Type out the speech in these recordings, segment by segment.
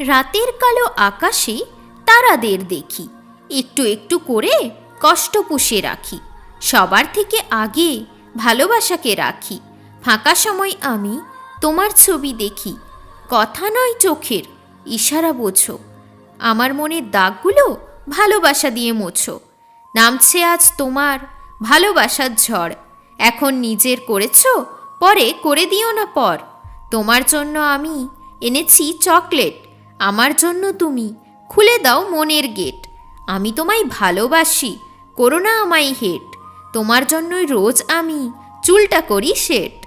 রাতের কালো আকাশে তারাদের দেখি। একটু একটু করে কষ্ট পুষে রাখি। সবার থেকে আগে ভালোবাসাকে রাখি। ফাঁকা সময় আমি তোমার ছবি দেখি। কথা নয় চোখের, ইশারা বোঝো। আমার মনের দাগগুলো ভালোবাসা দিয়ে মোছো। নামছে আজ তোমার ভালোবাসার ঝড়। এখন নিজের করেছ, পরে করে দিও না পর। তোমার জন্য আমি এনেছি চকলেট। আমার জন্য তুমি। খুলে দাও মনের গেট। আমি তোমায় ভালোবাসি। করো না আমায় হেট। তোমার জন্যই রোজ আমি চুলটা করি সেট।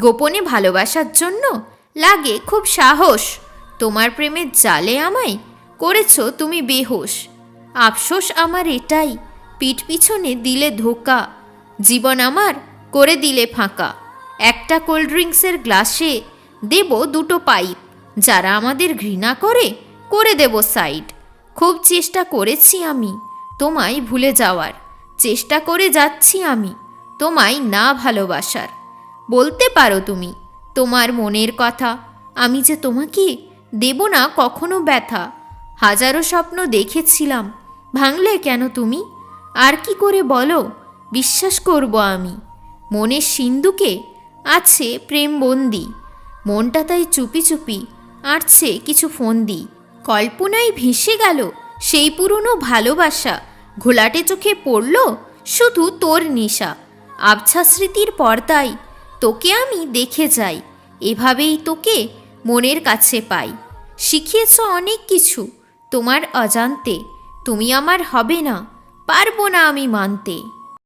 গোপনে ভালোবাসার জন্য লাগে খুব সাহস। তোমার প্রেমের জালে আমায় করেছ তুমি বেহোশ। আফসোস আমার এটাই। পিঠ পিছনে দিলে ধোকা। জীবন আমার করে দিলে ফাঁকা। একটা কোল্ড ড্রিঙ্কসের গ্লাসে দেব দুটো পাইপ। যারা আমাদের ঘৃণা করে করে দেব সাইড। খুব চেষ্টা করেছি আমি, তোমায় ভুলে যাওয়ার। চেষ্টা করে যাচ্ছি আমি, তোমায় না ভালোবাসার। বলতে পারো তুমি, তোমার মনের কথা, আমি যে তোমাকে দেব না কখনো ব্যথা। হাজারো স্বপ্ন দেখেছিলাম, ভাঙলে কেন তুমি? আর কি করে বলো, বিশ্বাস করব আমি। মনের সিন্ধুকে আছে প্রেমবন্দি, মনটা তাই চুপি চুপি আঁটছে কিছু ফোন ফন্দি কল্পনায় ভেসে গেল সেই পুরনো ভালোবাসা। ঘোলাটে চোখে পড়ল শুধু তোর নেশা। আবছা স্মৃতির পর্দায় তোকে আমি দেখে যাই। এভাবেই তোকে মনের কাছে পাই। শিখিয়েছ অনেক কিছু তোমার অজান্তে। তুমি আমার হবে না, পারব না আমি মানতে।